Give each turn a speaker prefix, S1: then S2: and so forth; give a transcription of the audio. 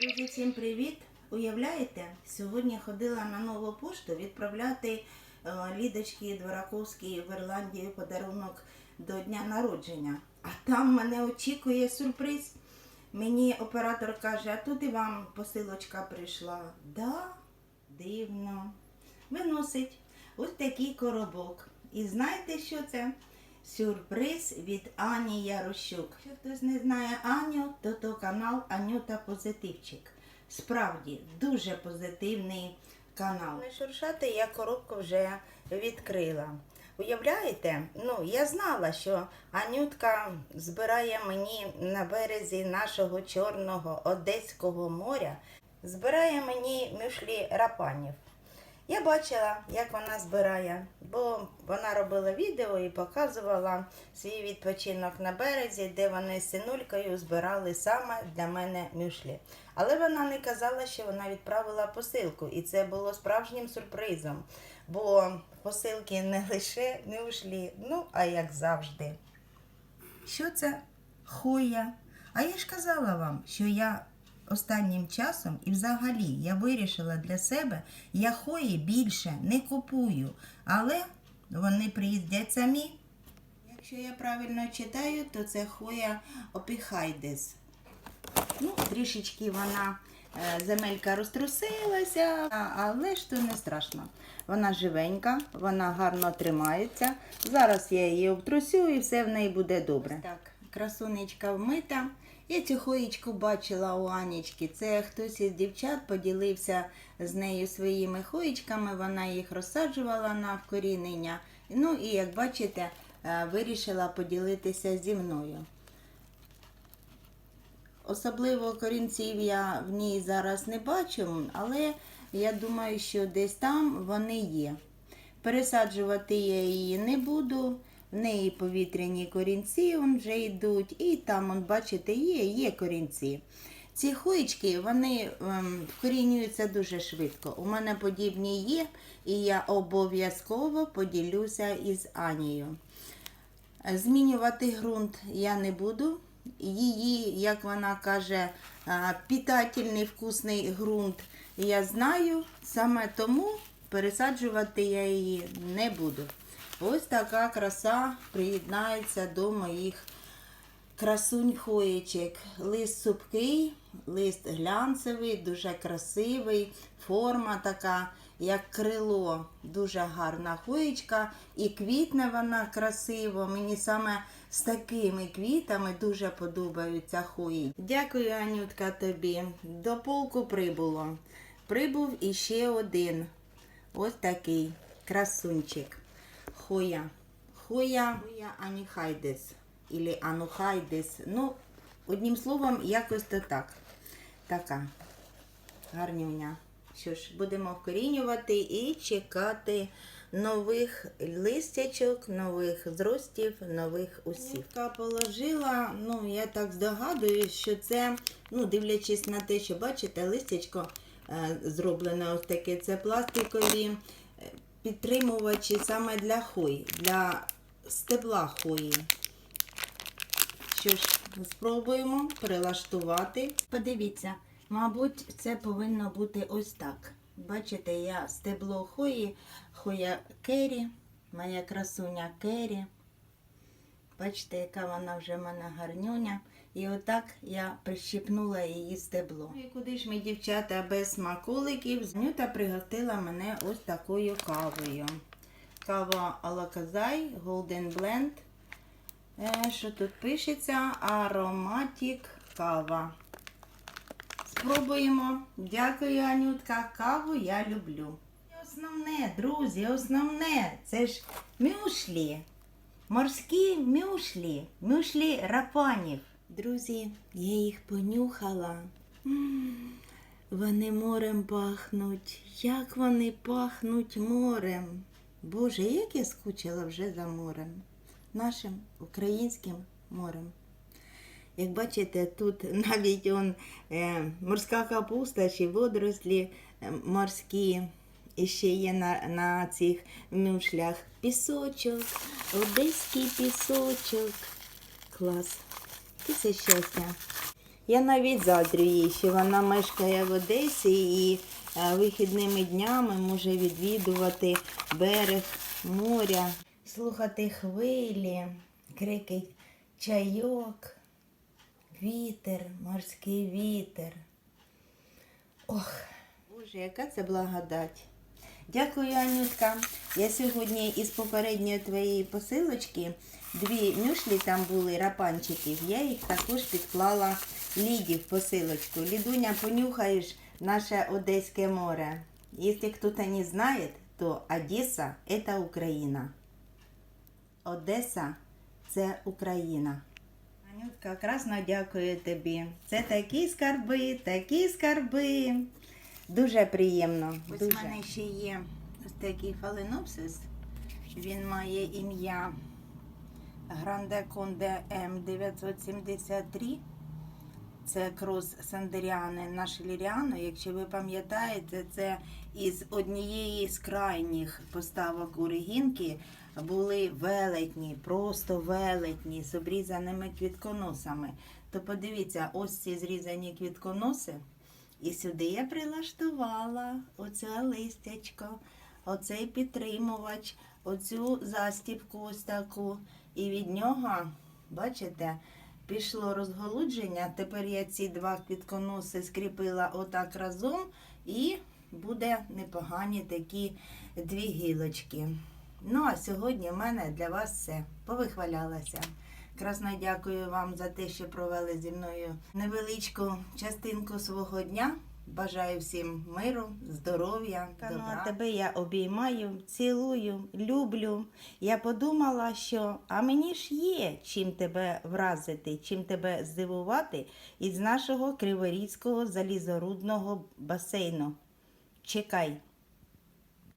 S1: Друзі, всім привіт! Уявляєте, сьогодні ходила на нову пошту відправляти е, Лідочки Двораковській в Ірландію подарунок до дня народження. А там мене очікує сюрприз. Мені оператор каже, а тут і вам посилочка прийшла. Да, дивно. Виносить ось такий коробок. І знаєте, що це? Сюрприз від Ані Ярощук. Якщо хтось не знає Аню, то то канал Анюта Позитивчик. Справді дуже позитивний канал. Не шуршати я коробку вже відкрила. Уявляєте? Ну, я знала, що Анютка збирає мені на березі нашого чорного Одеського моря, збирає мені мюшлі рапанів. Я бачила, як вона збирає, бо вона робила відео і показувала свій відпочинок на березі, де вони з синулькою збирали саме для мене мюшлі. Але вона не казала, що вона відправила посилку, і це було справжнім сюрпризом, бо посилки не лише мюшлі, ну а як завжди. Що це? Хоя. А я ж казала вам, що я останнім часом і взагалі я вирішила для себе, я хої більше не купую, але вони приїздять самі. Якщо я правильно читаю, то це хоя опіхайдес. Ну, трішечки вона е, земелька розтрусилася, але ж то не страшно. Вона живенька, вона гарно тримається. Зараз я її обтрусю і все в неї буде добре. Так, красунечка вмита. Я цю хоїчку бачила у Анічки. Це хтось із дівчат поділився з нею своїми хоїчками. Вона їх розсаджувала на вкорінення. Ну і як бачите, е, вирішила поділитися зі мною. Особливо корінців я в ній зараз не бачу, але я думаю, що десь там вони є. Пересаджувати я її не буду. В неї повітряні корінці вже йдуть, і там, он, бачите, є, є корінці. Ці хоєчки, вони ем, вкорінюються дуже швидко. У мене подібні є, і я обов'язково поділюся із Анією. Змінювати ґрунт я не буду. Її, як вона каже, питательний вкусний ґрунт я знаю, саме тому пересаджувати я її не буду. Ось така краса приєднається до моїх красунь хоєчок. Лист супкий, лист глянцевий, дуже красивий, форма така, як крило. Дуже гарна хоєчка. І квітне вона красиво. Мені саме з такими квітами дуже подобаються хої. Дякую, Анютка, тобі. До полку прибуло. Прибув іще один. Ось такий красунчик. Хоя. Хоя, Хоя аніхайдес. Ілі анухайдес. Ну, одним словом, якось то так. Така гарнюня. Що ж, будемо вкорінювати і чекати нових листячок, нових зростів, нових усів. Я положила, ну я так здогадуюсь, що це, ну, дивлячись на те, що бачите, листячко е, зроблене ось таке, це пластикові е, підтримувачі саме для хої, для стебла хої. Що ж, спробуємо прилаштувати. Подивіться, мабуть, це повинно бути ось так. Бачите, я стебло хої, хоя кері, моя красуня кері. Бачите, яка вона вже в мене гарнюня. І отак я прищипнула її стебло. Ну І куди ж ми, дівчата, без смаколиків? Нюта пригостила мене ось такою кавою. Кава Алаказай Golden Blend. Е, Що тут пишеться? Ароматік кава. Спробуємо. Дякую, Анютка. Каву я люблю. І Основне, друзі, основне, це ж мюшлі. Морські мюшлі, мюшлі рапанів. Друзі, я їх понюхала. Вони морем пахнуть. Як вони пахнуть морем. Боже, як я скучила вже за морем. Нашим українським морем. Як бачите, тут навіть он, е, морська капуста чи водорослі е, морські. І ще є на, на цих мюшлях пісочок, одеський пісочок. Клас. Це щастя. Я навіть заздрю їй, що вона мешкає в Одесі і е, вихідними днями може відвідувати берег моря, слухати хвилі, крики чайок, вітер, морський вітер. Ох, Боже, яка це благодать. Дякую, Анютка. Я сьогодні із попередньої твоєї посилочки дві мюшлі там були рапанчиків. Я їх також підклала Ліді в посилочку. Лідуня, понюхаєш наше Одеське море. Якщо хто-то не знає, то Одеса – це Україна. Одеса це Україна. Анютка, красно дякую тобі. Це такі скарби, такі скарби. Дуже приємно. Ось
S2: Дуже.
S1: в мене ще є ось такий фаленопсис. Він має ім'я Гранде Конде М973. Це крос Сандеріани на Шеліріану. Якщо ви пам'ятаєте, це із однієї з крайніх поставок у Регінки були велетні, просто велетні з обрізаними квітконосами. То подивіться, ось ці зрізані квітконоси. І сюди я прилаштувала оце листячко, оцей підтримувач, оцю застібку ось таку. І від нього, бачите, пішло розголудження. Тепер я ці два квітконоси скріпила отак разом і буде непогані такі дві гілочки. Ну, а сьогодні в мене для вас все. Повихвалялася. Красно дякую вам за те, що провели зі мною невеличку частинку свого дня. Бажаю всім миру, здоров'я.
S2: Ну,
S1: добра.
S2: а тебе я обіймаю, цілую, люблю. Я подумала, що а мені ж є чим тебе вразити, чим тебе здивувати із нашого Криворізького залізорудного басейну. Чекай.